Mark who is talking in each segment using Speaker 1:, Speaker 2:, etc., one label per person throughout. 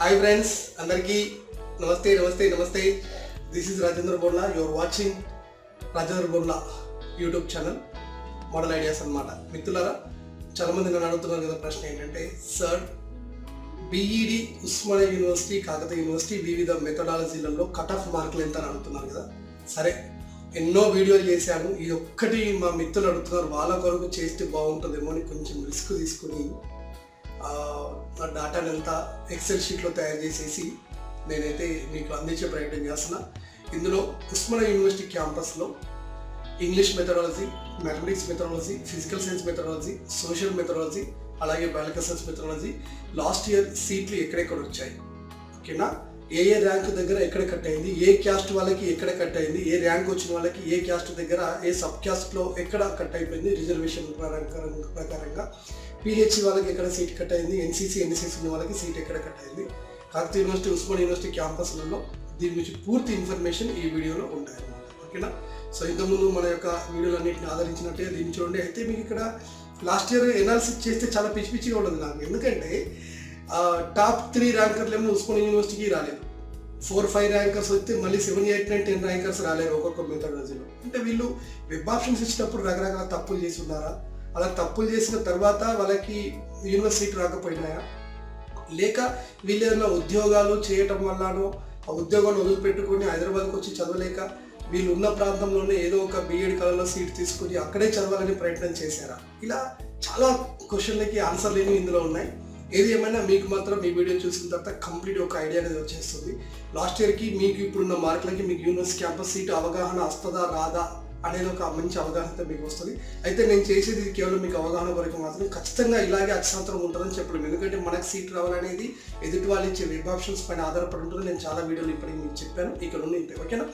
Speaker 1: Hi friends అందరికీ నమస్తే నమస్తే నమస్తే. దిస్ ఇస్ రాజేంద్ర బోర్లా యువర్ వాచింగ్ రాజేంద్ర బోర్లా యూట్యూబ్ ఛానల్ మోడల్ ఐడియాస్ అనమాట మిత్రులారా చాలామంది నన్ను అడుగుతున్నారు కదా ప్రశ్న ఏంటంటే sir BEd Osmania university Kakatiya university వివిధ మెథడాలజీలలో కట్ ఆఫ్ మార్కులు ఎంత అని అడుగుతున్నారు కదా? సరే ఎన్నో వీడియోలు చేశాను. ఇది ఒక్కటి మా మిత్రులు అడుగుతున్నారు. వాళ్ళ కొరకు చేస్తే బాగుంటుందేమో అని కొంచెం రిస్క్ తీసుకుని నా డాటాని అంతా ఎక్సెల్ షీట్లో తయారు చేసేసి నేనైతే మీకు అందించే ప్రయత్నం చేస్తున్నా. ఇందులో ఉస్మానియా యూనివర్సిటీ క్యాంపస్లో English methodology mathematics methodology physical science methodology social methodology అలాగే biological science methodology last year సీట్లు ఎక్కడెక్కడ వచ్చాయి? ఓకేనా? ఏ ఏ ర్యాంక్ దగ్గర ఎక్కడ కట్ అయింది ఏ క్యాస్ట్ వాళ్ళకి ఎక్కడ కట్ అయింది ఏ ర్యాంక్ వచ్చిన వాళ్ళకి ఏ క్యాస్ట్ దగ్గర ఏ సబ్ క్యాస్ట్లో ఎక్కడ కట్ అయిపోయింది రిజర్వేషన్ ప్రకారంగా. పిహెచ్సి వాళ్ళకి ఎక్కడ సీట్ కట్ అయింది ఎన్సీసీ ఎన్సీసీ ఉన్న వాళ్ళకి సీట్ ఎక్కడ కట్ అయింది. కాకతీయ యూనివర్సిటీ ఉస్మాన్ యూనివర్సిటీ క్యాంపస్లలో దీని గురించి పూర్తి ఇన్ఫర్మేషన్ ఈ వీడియోలో ఉంటాయి అన్నమాట ఓకేనా? సో ఇంతకుముందు మన యొక్క వీడియోలన్నింటిని ఆదరించినట్టుగా దీన్ని చూడండి. అయితే మీకు ఇక్కడ లాస్ట్ ఇయర్ ఎనాలిసిస్ చేస్తే చాలా పిచ్చి పిచ్చిగా ఉండదు నాకు. ఎందుకంటే టాప్ త్రీ ర్యాంకర్లు ఏమో ఉస్మాన్ యూనివర్సిటీకి రాలేదు. ఫోర్ ఫైవ్ ర్యాంకర్స్ వస్తే మళ్ళీ seven eight nine ten rankers రాలేరు ఒక్కొక్క మెథడాలజీలో అంటే వీళ్ళు వెబ్ ఆప్షన్స్ ఇచ్చినప్పుడు రకరకాల తప్పులు చేసి ఉన్నారా అలా తప్పులు చేసిన తర్వాత వాళ్ళకి యూనివర్సిటీ రాకపోయినాయా? లేక వీళ్ళు ఏదైనా ఉద్యోగాలు చేయటం వల్లనో ఆ ఉద్యోగాన్ని వదిలిపెట్టుకొని హైదరాబాద్కి వచ్చి చదవలేక వీళ్ళు ఉన్న ప్రాంతంలోనే ఏదో ఒక బీఎడ్ కళలో సీట్ తీసుకొని అక్కడే చదవాలని ప్రయత్నం చేశారా? ఇలా చాలా క్వశ్చన్లకి ఆన్సర్ ఇందులో ఉన్నాయి. ఏది ఏమైనా మీకు మాత్రం మీ వీడియో చూసిన తర్వాత కంప్లీట్ ఒక ఐడియా అనేది వచ్చేస్తుంది. లాస్ట్ ఇయర్కి మీకు ఇప్పుడున్న మార్కులకి మీకు యూనివర్సిటీ క్యాంపస్ సీట్ అవగాహన వస్తుందా రాదా అనేది ఒక మంచి అవగాహన మీకు వస్తుంది. అయితే నేను చేసేది కేవలం మీకు అవగాహన వరకు మాత్రం ఖచ్చితంగా ఇలాగే అక్షాంతరం ఉంటుందని చెప్పడం ఎందుకంటే మనకు సీట్ రావాలనేది ఎదుటి వాళ్ళు ఇచ్చే వెబ్ ఆప్షన్స్ పైన ఆధారపడి ఉంటుంది. నేను చాలా వీడియోలు ఇప్పటికి మీకు చెప్పాను. ఇక్కడ నుండి ఇంతే ఓకేనా?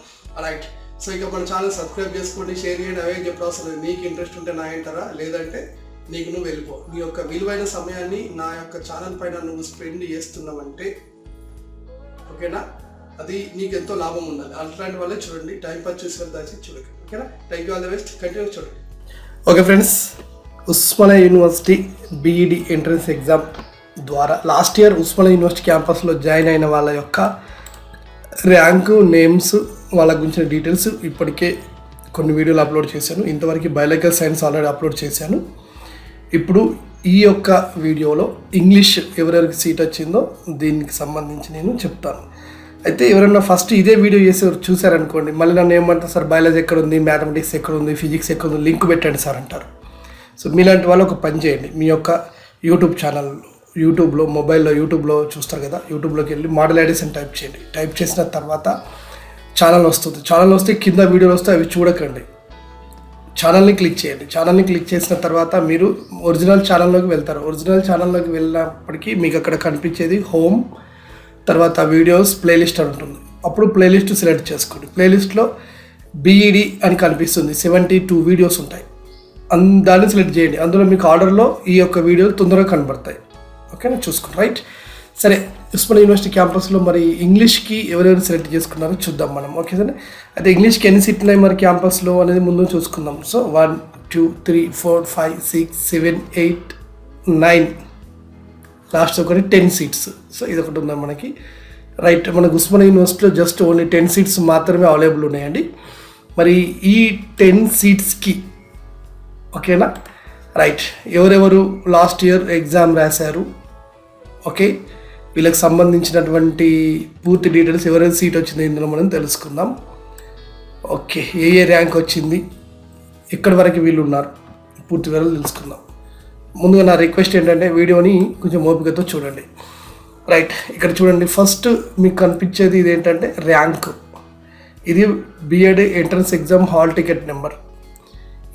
Speaker 1: రైట్ సో ఇక మన ఛానల్ సబ్స్క్రైబ్ చేసుకోండి షేర్ చేయండి అవే చెప్పడం అవసరం మీకు ఇంట్రెస్ట్ ఉంటే నా ఏంటారా లేదంటే నీకు నువ్వు వెళ్ళిపో. నీ యొక్క విలువైన సమయాన్ని నా యొక్క ఛానల్ పైన నువ్వు స్పెండ్ చేస్తున్నావంటే ఓకేనా? అది నీకు ఎంతో లాభం ఉండాలి. అట్లాంటి వాళ్ళే చూడండి. టైం పాస్ చూసి దాచి చూడండి ఓకేనా? Thank you all the best continue చూడండి. Okay friends Osmania university BEd entrance exam ద్వారా లాస్ట్ ఇయర్ ఉస్మానియా యూనివర్సిటీ క్యాంపస్లో జాయిన్ అయిన వాళ్ళ యొక్క ర్యాంకు నేమ్స్ వాళ్ళ గురించిన డీటెయిల్స్ ఇప్పటికే కొన్ని వీడియోలు అప్లోడ్ చేశాను. ఇంతవరకు బయాలజికల్ సైన్స్ ఆల్రెడీ అప్లోడ్ చేశాను. ఇప్పుడు ఈ యొక్క వీడియోలో ఇంగ్లీష్ ఎవరెవరికి సీట్ వచ్చిందో దీనికి సంబంధించి నేను చెప్తాను. అయితే ఎవరైనా ఫస్ట్ ఇదే వీడియో చేసి చూసారనుకోండి మళ్ళీ నన్ను ఏమంటారు సార్ బయాలజీ ఎక్కడ ఉంది మ్యాథమెటిక్స్ ఎక్కడ ఉంది ఫిజిక్స్ ఎక్కడ ఉంది లింక్ పెట్టండి సార్ అంటారు. సో మీలాంటి వాళ్ళు ఒక పని చేయండి మీ యొక్క యూట్యూబ్ ఛానల్ యూట్యూబ్లో మొబైల్లో యూట్యూబ్లో చూస్తారు కదా యూట్యూబ్లోకి వెళ్ళి మోడల్ ఐడీస్ అని టైప్ చేయండి. టైప్ చేసిన తర్వాత ఛానల్ వస్తుంది. ఛానల్ వస్తే కింద వీడియోలు వస్తే అవి చూడకండి. ఛానల్ని క్లిక్ చేయండి. ఛానల్ని క్లిక్ చేసిన తర్వాత మీరు ఒరిజినల్ ఛానల్లోకి వెళ్తారు. ఒరిజినల్ ఛానల్లోకి వెళ్ళినప్పటికీ మీకు అక్కడ కనిపించేది హోమ్ తర్వాత వీడియోస్ ప్లేలిస్ట్ అని ఉంటుంది. అప్పుడు ప్లేలిస్ట్ సెలెక్ట్ చేసుకోండి. ప్లేలిస్ట్లో బీఈడి అని కనిపిస్తుంది. సెవెంటీ టూ వీడియోస్ ఉంటాయి. అన్ దాన్ని సెలెక్ట్ చేయండి. అందులో మీకు ఆర్డర్లో ఈ యొక్క వీడియోలు తొందరగా కనబడతాయి. ఓకేనా చూసుకోండి. రైట్ సరే ఉస్మాన్ యూనివర్సిటీ క్యాంపస్లో మరి ఇంగ్లీష్కి ఎవరెవరు సెలెక్ట్ చేసుకున్నారో చూద్దాం మనం. Okay sir? అయితే ఇంగ్లీష్కి ఎన్ని సీట్లు ఉన్నాయి మరి క్యాంపస్లో అనేది ముందు చూసుకుందాం. So one two three four five six seven eight nine. Last ఒకటి టెన్ సీట్స్. సో ఇది ఒకటి ఉందా మనకి. రైట్ మనకు ఉస్మాన్ యూనివర్సిటీలో జస్ట్ ఓన్లీ టెన్ సీట్స్ మాత్రమే అవైలబుల్ ఉన్నాయండి. మరి ఈ టెన్ సీట్స్కి ఓకేనా? రైట్ ఎవరెవరు లాస్ట్ ఇయర్ ఎగ్జామ్ రాశారు? ఓకే. వీళ్ళకి సంబంధించినటువంటి పూర్తి డీటెయిల్స్ ఎవరైతే సీట్ వచ్చిందో ఇందులో మనం తెలుసుకుందాం. ఓకే ఏ ఏ ర్యాంక్ వచ్చింది? ఎక్కడి వరకు వీళ్ళు ఉన్నారు? పూర్తి వివరాలు తెలుసుకుందాం. ముందుగా నా రిక్వెస్ట్ ఏంటంటే వీడియోని కొంచెం ఓపికతో చూడండి. రైట్ ఇక్కడ చూడండి. ఫస్ట్ మీకు కనిపించేది ఇది ఏంటంటే ర్యాంక్. ఇది BEd entrance exam hall ticket number.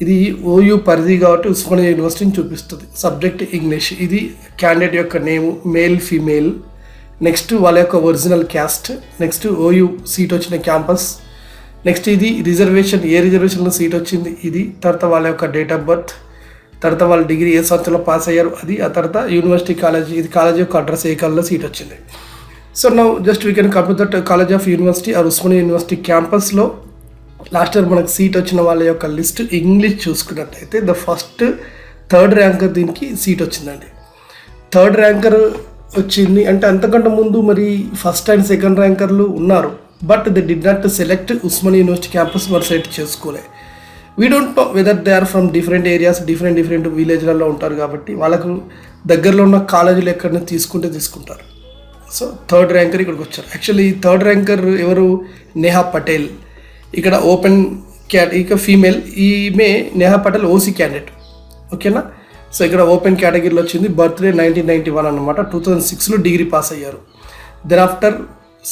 Speaker 1: ఇది ఓయూ పరిధి కాబట్టి ఉస్మానియా యూనివర్సిటీని చూపిస్తుంది. Subject English. ఇది క్యాండిడేట్ యొక్క నేమ్ మేల్ ఫీమేల్. నెక్స్ట్ వాళ్ళ యొక్క original caste next OU seat వచ్చిన క్యాంపస్ నెక్స్ట్ ఇది రిజర్వేషన్ ఏ రిజర్వేషన్లో సీట్ వచ్చింది? ఇది. తర్వాత వాళ్ళ యొక్క డేట్ ఆఫ్ బర్త్ తర్వాత వాళ్ళ డిగ్రీ ఏ సంవత్సరంలో పాస్ అయ్యారు? అది. ఆ తర్వాత యూనివర్సిటీ కాలేజ్ ఇది కాలేజ్ యొక్క అడ్రస్ ఏ కాలంలో సీట్ వచ్చింది? So now just we can compute that college of university or Osmania university క్యాంపస్లో లాస్ట్ ఇయర్ మనకు సీట్ వచ్చిన వాళ్ళ యొక్క లిస్ట్ ఇంగ్లీష్ చూసుకున్నట్టయితే ద ఫస్ట్ థర్డ్ ర్యాంకర్ దీనికి సీట్ వచ్చిందండి. థర్డ్ ర్యాంకర్ వచ్చింది. అంటే అంతకంటే ముందు మరి ఫస్ట్ అండ్ సెకండ్ ర్యాంకర్లు ఉన్నారు. But they did not select Osman university campus మరి సెలెక్ట్ చేసుకోలే. We don't know whether they are from different areas different different విలేజ్లలో ఉంటారు కాబట్టి వాళ్ళకు దగ్గరలో ఉన్న కాలేజీలు ఎక్కడైనా తీసుకుంటే తీసుకుంటారు. సో థర్డ్ ర్యాంకర్ ఇక్కడికి వచ్చారు. యాక్చువల్లీ థర్డ్ ర్యాంకర్ ఎవరు? నేహా పటేల్. ఇక్కడ ఓపెన్ క్యాట్ ఇక ఫీమేల్ ఈమె నేహా పటేల్ ఓసీ క్యాండిడేట్ ఓకేనా సో ఇక్కడ ఓపెన్ కేటగిరీలో వచ్చింది. బర్త్డే నైన్టీన్ నైంటీ వన్ అనమాట టూ థౌజండ్ సిక్స్లో డిగ్రీ పాస్ అయ్యారు. దెన్ ఆఫ్టర్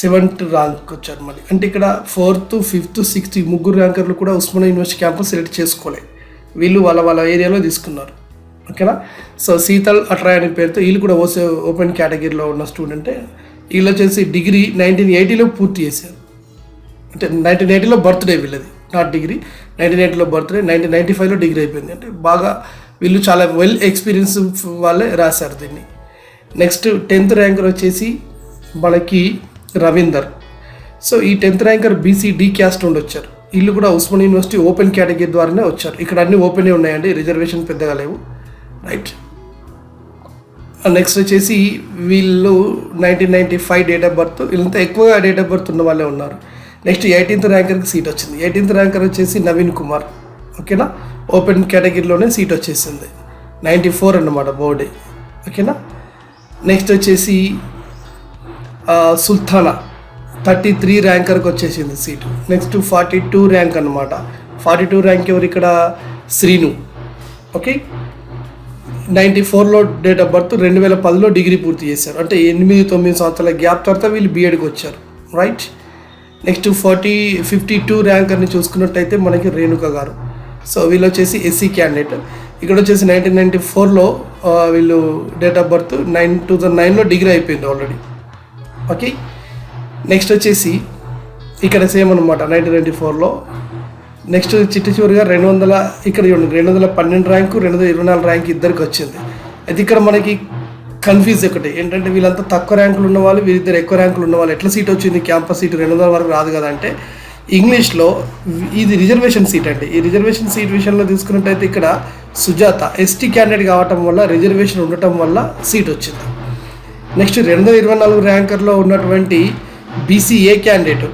Speaker 1: సెవెంత్ ర్యాంక్ వచ్చారు మళ్ళీ. అంటే ఇక్కడ ఫోర్త్ ఫిఫ్త్ సిక్స్త్ ఈ ముగ్గురు ర్యాంకర్లు కూడా ఉస్మానియా యూనివర్సిటీ క్యాంపస్ సెలెక్ట్ చేసుకోలే. వీళ్ళు వాళ్ళ వాళ్ళ ఏరియాలో తీసుకున్నారు. ఓకేనా? సో శీతల్ అట్రాయ్ అనే పేరుతో వీళ్ళు కూడా ఓసే ఓపెన్ కేటగిరీలో ఉన్న స్టూడెంటే. వీళ్ళు వచ్చేసి డిగ్రీ నైన్టీన్ ఎయిటీలో పూర్తి చేశారు. అంటే నైన్టీన్ ఎయిటీలో బర్త్డే వీళ్ళది నాట్ డిగ్రీ. నైన్టీన్ ఎయిటీలో బర్త్డే నైన్టీన్ నైన్టీ ఫైవ్లో డిగ్రీ అయిపోయింది. అంటే బాగా వీళ్ళు చాలా వెల్ ఎక్స్పీరియన్స్ వాళ్ళే రాశారు దీన్ని. నెక్స్ట్ టెన్త్ ర్యాంకర్ వచ్చేసి మనకి రవీందర్. సో ఈ tenth ranker BC D caste నుండి వచ్చారు. వీళ్ళు కూడా ఉస్మాన్ యూనివర్సిటీ ఓపెన్ కేటగిరీ ద్వారానే వచ్చారు. ఇక్కడ అన్ని ఓపెనే ఉన్నాయండి రిజర్వేషన్ పెద్దగా లేవు. రైట్ నెక్స్ట్ వచ్చేసి వీళ్ళు nineteen ninety five date of birth వీళ్ళంతా ఎక్కువగా డేట్ ఆఫ్ బర్త్ ఉన్న వాళ్ళే ఉన్నారు. నెక్స్ట్ ఎయిటీన్త్ ర్యాంకర్కి సీట్ వచ్చింది. ఎయిటీన్త్ ర్యాంకర్ వచ్చేసి నవీన్ కుమార్. ఓకేనా ఓపెన్ కేటగిరీలోనే సీట్ వచ్చేసింది. నైంటీ ఫోర్ అన్నమాట బోర్డే. ఓకేనా? నెక్స్ట్ వచ్చేసి సుల్తానా. థర్టీ త్రీ ర్యాంకర్కి వచ్చేసింది seat. Next forty two rank అనమాట ఫార్టీ టూ ర్యాంక్ ఎవరు ఇక్కడ? శ్రీను. ఓకే? నైంటీ ఫోర్లో డేట్ ఆఫ్ బర్త్ రెండు వేల పదిలో డిగ్రీ పూర్తి చేశారు. అంటే ఎనిమిది తొమ్మిది సంవత్సరాల గ్యాప్ తర్వాత వీళ్ళు బీఎడ్కి వచ్చారు right next forty fifty two ర్యాంకర్ని చూసుకున్నట్టయితే మనకి రేణుక గారు. సో వీళ్ళు వచ్చేసి ఎస్సీ క్యాండిడేట్. ఇక్కడ వచ్చేసి నైన్టీన్ నైన్టీ ఫోర్లో వీళ్ళు date of birth nine two thousand నైన్లో డిగ్రీ అయిపోయింది ఆల్రెడీ ఓకే నెక్స్ట్ వచ్చేసి ఇక్కడ సేమ్ అనమాట నైన్టీన్ నైన్టీ ఫోర్లో నెక్స్ట్ చిట్ట చివరిగా రెండు వందల ఇక్కడ చూడండి రెండు వందల పన్నెండు ర్యాంకు రెండు వందల ఇరవై నాలుగు ర్యాంక్ ఇద్దరికి వచ్చింది. అయితే ఇక్కడ మనకి కన్ఫ్యూజ్ ఒకటి ఏంటంటే వీళ్ళంతా తక్కువ ర్యాంకులు ఉన్న వాళ్ళు వీరిద్దరు ఎక్కువ ర్యాంకులు ఉన్న వాళ్ళు ఎట్లా సీట్ వచ్చింది? క్యాంపస్ సీట్ రెండు వందల వరకు రాదు కదా అంటే ఇంగ్లీష్లో ఇది రిజర్వేషన్ సీట్ అండి. ఈ రిజర్వేషన్ సీట్ విషయంలో తీసుకున్నట్టయితే ఇక్కడ సుజాత ఎస్టీ క్యాండిడేట్ కావటం వల్ల రిజర్వేషన్ ఉండటం వల్ల సీట్ వచ్చింది. నెక్స్ట్ రెండు వందల ఇరవై నాలుగు ర్యాంకర్లో ఉన్నటువంటి బీసీఏ క్యాండిడేట్?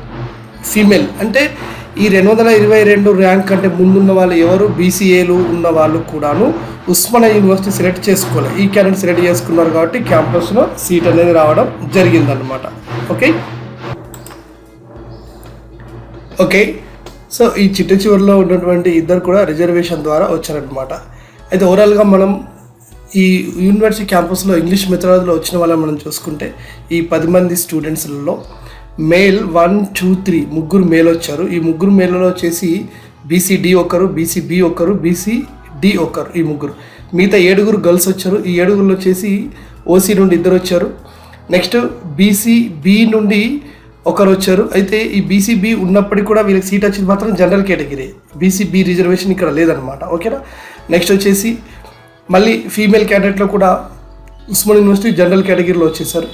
Speaker 1: ఫీమేల్. అంటే ఈ రెండు వందల ఇరవై రెండు ర్యాంక్ కంటే ముందున్న వాళ్ళు ఎవరు? బీసీఏలు ఉన్న వాళ్ళు కూడాను ఉస్మానియా యూనివర్సిటీ సెలెక్ట్ చేసుకోవాలి ఈ క్యాండిడేట్ సెలెక్ట్ చేసుకున్నారు కాబట్టి క్యాంపస్లో సీట్ అనేది రావడం జరిగిందనమాట ఓకే? ఓకే. సో ఈ చిట్ట చివరిలో ఉన్నటువంటి ఇద్దరు కూడా రిజర్వేషన్ ద్వారా వచ్చారనమాట అయితే ఓవరాల్గా మనం ఈ యూనివర్సిటీ క్యాంపస్లో ఇంగ్లీష్ మెథడాలజీలో వచ్చిన వాళ్ళని మనం చూసుకుంటే ఈ పది మంది స్టూడెంట్స్లలో మేల్ వన్ టూ త్రీ ముగ్గురు మేల్ వచ్చారు. ఈ ముగ్గురు మేల్లో వచ్చేసి బీసీడి ఒకరు బీసీబి ఒకరు బీసీడి ఒకరు ఈ ముగ్గురు. మిగతా ఏడుగురు గర్ల్స్ వచ్చారు. ఈ ఏడుగురులో వచ్చేసి ఓసీ నుండి ఇద్దరు వచ్చారు. నెక్స్ట్ బీసీబి నుండి ఒకరు వచ్చారు అయితే ఈ బీసీబీ ఉన్నప్పటికీ కూడా వీళ్ళకి సీట్ వచ్చింది మాత్రం జనరల్ కేటగిరీ బీసీబీ రిజర్వేషన్ ఇక్కడ లేదనమాట ఓకేనా? నెక్స్ట్ వచ్చేసి మళ్ళీ ఫీమేల్ క్యాండిడేట్లో కూడా ఉస్మాన్ యూనివర్సిటీ జనరల్ కేటగిరీలో వచ్చేసారు.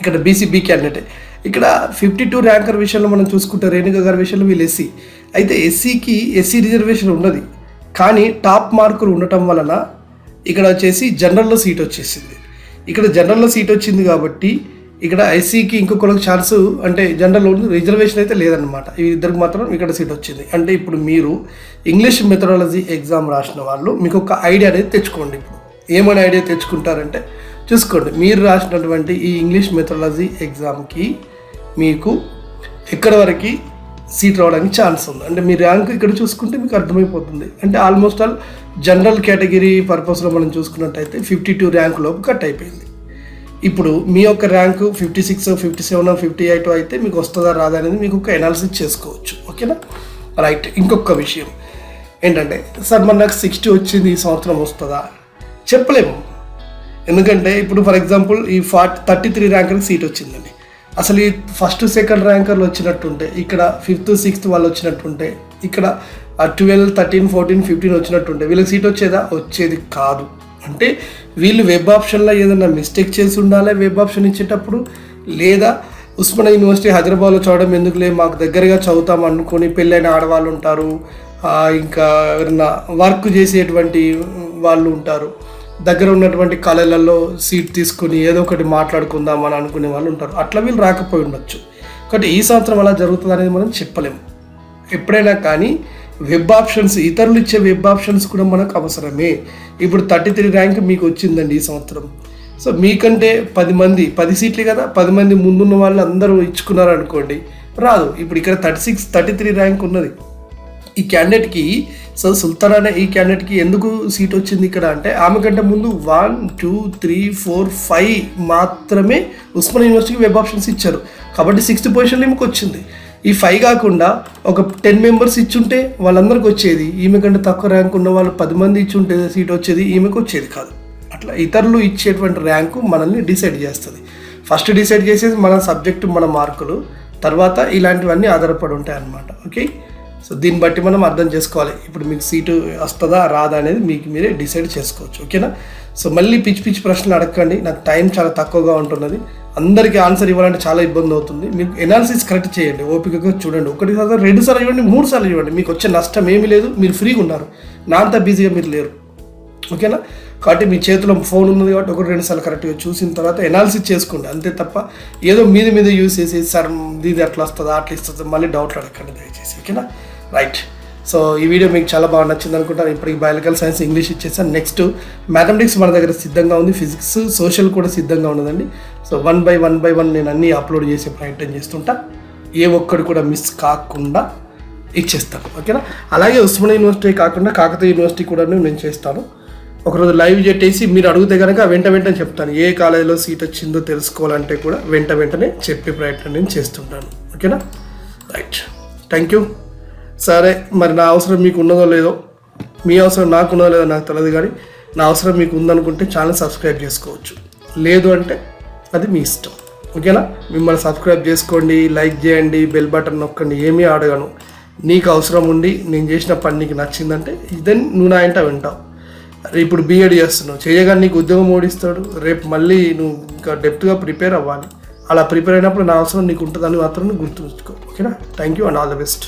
Speaker 1: ఇక్కడ బీసీబీ క్యాండిడేట్ ఇక్కడ ఫిఫ్టీ టూ ర్యాంకర్ విషయంలో మనం చూసుకుంటే రేణుక గారి విషయంలో వీళ్ళు ఎస్సీ అయితే ఎస్సీకి ఎస్సీ రిజర్వేషన్ ఉన్నది. కానీ టాప్ మార్కులు ఉండటం వలన ఇక్కడ వచ్చేసి జనరల్లో సీట్ వచ్చేసింది. ఇక్కడ జనరల్లో సీట్ వచ్చింది కాబట్టి ఇక్కడ ఎస్సీకి ఇంకొకరికి ఛాన్స్ అంటే జనరల్ రిజర్వేషన్ అయితే లేదనమాట ఈ ఇద్దరికి మాత్రం ఇక్కడ సీట్ వచ్చింది. అంటే ఇప్పుడు మీరు ఇంగ్లీష్ మెథడాలజీ ఎగ్జామ్ రాసిన వాళ్ళు మీకు ఒక ఐడియా అనేది తెచ్చుకోండి ఇప్పుడు. ఏమని ఐడియా తెచ్చుకుంటారంటే చూసుకోండి. మీరు రాసినటువంటి ఈ ఇంగ్లీష్ మెథడాలజీ ఎగ్జామ్కి మీకు ఎక్కడ వరకు సీట్ రావడానికి ఛాన్స్ ఉంది. అంటే మీ ర్యాంక్ ఇక్కడ చూసుకుంటే మీకు అర్థమైపోతుంది. అంటే ఆల్మోస్ట్ ఆల్ జనరల్ కేటగిరీ పర్పస్లో మనం చూసుకున్నట్టయితే ఫిఫ్టీ టూ ర్యాంక్ లోపు కట్ అయిపోయింది. ఇప్పుడు మీ యొక్క rank fifty six fifty seven fifty eight అయితే మీకు వస్తుందా రాదా అనేది మీకు ఒక ఎనాలిసిస్ చేసుకోవచ్చు. ఓకేనా రైట్ ఇంకొక విషయం ఏంటంటే సార్ మరి నాకు సిక్స్టీ వచ్చింది ఈ సంవత్సరం వస్తుందా? చెప్పలేము. ఎందుకంటే ఇప్పుడు ఫర్ ఎగ్జాంపుల్ ఈ ఫార్టీ థర్టీ త్రీ ర్యాంకర్కి సీట్ వచ్చిందండి. అసలు ఈ ఫస్ట్ సెకండ్ ర్యాంకర్లు వచ్చినట్టుంటే ఇక్కడ ఫిఫ్త్ సిక్స్త్ వాళ్ళు వచ్చినట్టుంటే ఇక్కడ ట్వెల్వ్ థర్టీన్ ఫోర్టీన్ ఫిఫ్టీన్ వచ్చినట్టుంటే వీళ్ళకి సీట్ వచ్చేదా? వచ్చేది కాదు. అంటే వీళ్ళు వెబ్ ఆప్షన్లో ఏదైనా మిస్టేక్ చేసి ఉండాలి? వెబ్ ఆప్షన్ ఇచ్చేటప్పుడు లేదా ఉస్మానియా యూనివర్సిటీ హైదరాబాద్లో చదవడం ఎందుకులే మాకు దగ్గరగా చదువుతాం అనుకొని పెళ్ళైన ఆడవాళ్ళు ఉంటారు. ఇంకా ఎవరైనా వర్క్ చేసేటువంటి వాళ్ళు ఉంటారు. దగ్గర ఉన్నటువంటి కాలేజీలలో సీట్ తీసుకుని ఏదో ఒకటి మాట్లాడుకుందాం అని అనుకునే వాళ్ళు ఉంటారు. అట్లా వీళ్ళు రాకపోయి ఉండొచ్చు. కాబట్టి ఈ సంవత్సరం అలా జరుగుతుంది అనేది మనం చెప్పలేము. ఎప్పుడైనా కానీ వెబ్ ఆప్షన్స్ ఇతరులు ఇచ్చే వెబ్ ఆప్షన్స్ కూడా మనకు అవసరమే. ఇప్పుడు థర్టీ త్రీ ర్యాంక్ మీకు వచ్చిందండి ఈ సంవత్సరం. సో మీకంటే పది మంది పది సీట్లు కదా పది మంది ముందున్న వాళ్ళు అందరూ ఇచ్చుకున్నారు అనుకోండి రాదు. ఇప్పుడు ఇక్కడ thirty six thirty three rank ఉన్నది. ఈ క్యాండిడేట్కి సో సుల్తాన్ అనే ఈ క్యాండిడేట్కి ఎందుకు సీట్ వచ్చింది ఇక్కడ అంటే ఆమె కంటే ముందు one two three four five మాత్రమే ఉస్మాన్ యూనివర్సిటీకి వెబ్ ఆప్షన్స్ ఇచ్చారు. కాబట్టి సిక్స్త్ పొజిషన్ ఈమెకు వచ్చింది ఈ ఫైవ్ కాకుండా ఒక టెన్ మెంబర్స్ ఇచ్చుంటే వాళ్ళందరికీ వచ్చేది. ఈమె కంటే తక్కువ ర్యాంక్ ఉన్న వాళ్ళు పది మంది ఇచ్చుంటే సీట్ వచ్చేది ఈమెకు వచ్చేది కాదు. అట్లా ఇతరులు ఇచ్చేటువంటి ర్యాంకు మనల్ని డిసైడ్ చేస్తుంది. ఫస్ట్ డిసైడ్ చేసేది మన సబ్జెక్టు మన మార్కులు తర్వాత ఇలాంటివన్నీ ఆధారపడి ఉంటాయి అన్నమాట. ఓకే సో దీన్ని బట్టి మనం అర్థం చేసుకోవాలి. ఇప్పుడు మీకు సీటు వస్తుందా రాదా అనేది మీకు మీరే డిసైడ్ చేసుకోవచ్చు. ఓకేనా సో మళ్ళీ పిచ్చి పిచ్చి ప్రశ్నలు అడగండి నాకు టైం చాలా తక్కువగా ఉంటున్నది. అందరికీ ఆన్సర్ ఇవ్వాలంటే చాలా ఇబ్బంది అవుతుంది. మీకు ఎనాలిసిస్ కరెక్ట్ చేయండి ఓపికగా చూడండి. ఒకటి సార్లు రెండు సార్లు ఇవ్వండి మూడు సార్లు ఇవ్వండి మీకు వచ్చే నష్టం ఏమీ లేదు మీరు ఫ్రీగా ఉన్నారు. నా అంత బిజీగా మీరు లేరు. ఓకేనా కాబట్టి మీ చేతిలో ఫోన్ ఉన్నది కాబట్టి ఒకటి రెండు సార్లు కరెక్ట్గా చూసిన తర్వాత ఎనాలిసిస్ చేసుకోండి. అంతే తప్ప ఏదో మీద మీద యూస్ చేసి సార్ ఇది అట్లా వస్తుందా అట్లా ఇస్తుందా మళ్ళీ డౌట్లు అడగండి దయచేసి. ఓకేనా రైట్ సో ఈ వీడియో మీకు చాలా బాగా నచ్చింది అనుకుంటాను. ఇప్పటికి బయాలజికల్ సైన్స్ ఇంగ్లీష్ ఇచ్చేసాను. నెక్స్ట్ మ్యాథమెటిక్స్ మన దగ్గర సిద్ధంగా ఉంది. ఫిజిక్స్ సోషల్ కూడా సిద్ధంగా ఉన్నదండి. So one by one by one నేను అన్నీ అప్లోడ్ చేసే ప్రయత్నం చేస్తుంటా. ఏ ఒక్కడు కూడా మిస్ కాకుండా ఇచ్చేస్తాను ఓకేనా అలాగే ఉస్మానియా యూనివర్సిటీ కాకుండా కాకతీయ యూనివర్సిటీ కూడా నేను చేస్తాను. ఒకరోజు లైవ్ పెట్టేసి మీరు అడిగితే కనుక వెంట వెంటనే చెప్తాను. ఏ కాలేజీలో సీట్ వచ్చిందో తెలుసుకోవాలంటే కూడా వెంట వెంటనే చెప్పే ప్రయత్నం నేను చేస్తుంటాను. ఓకేనా రైట్ థ్యాంక్ యూ సరే మరి నా అవసరం మీకు ఉన్నదో లేదో మీ అవసరం నాకు ఉన్నదో లేదో నాకు తెలియదు కానీ నా అవసరం మీకు ఉందనుకుంటే ఛానల్ సబ్స్క్రైబ్ చేసుకోవచ్చు. లేదు అంటే అది మీ ఇష్టం. ఓకేనా? మిమ్మల్ని సబ్స్క్రైబ్ చేసుకోండి లైక్ చేయండి బెల్ బటన్ నొక్కండి ఏమీ అడగను. నీకు అవసరం ఉండి నేను చేసిన పని నీకు నచ్చిందంటే దెన్ నువ్వు నా ఇంట వింటావు. అరే ఇప్పుడు బీఎడ్ చేస్తున్నావు. చేయగానే నీకు ఉద్యోగం ఓడిస్తాడు. రేపు మళ్ళీ నువ్వు ఇంకా డెప్త్గా ప్రిపేర్ అవ్వాలి. అలా ప్రిపేర్ అయినప్పుడు నా అవసరం నీకు ఉంటుందని మాత్రం గుర్తుంచుకో ఓకేనా? Thank you and all the best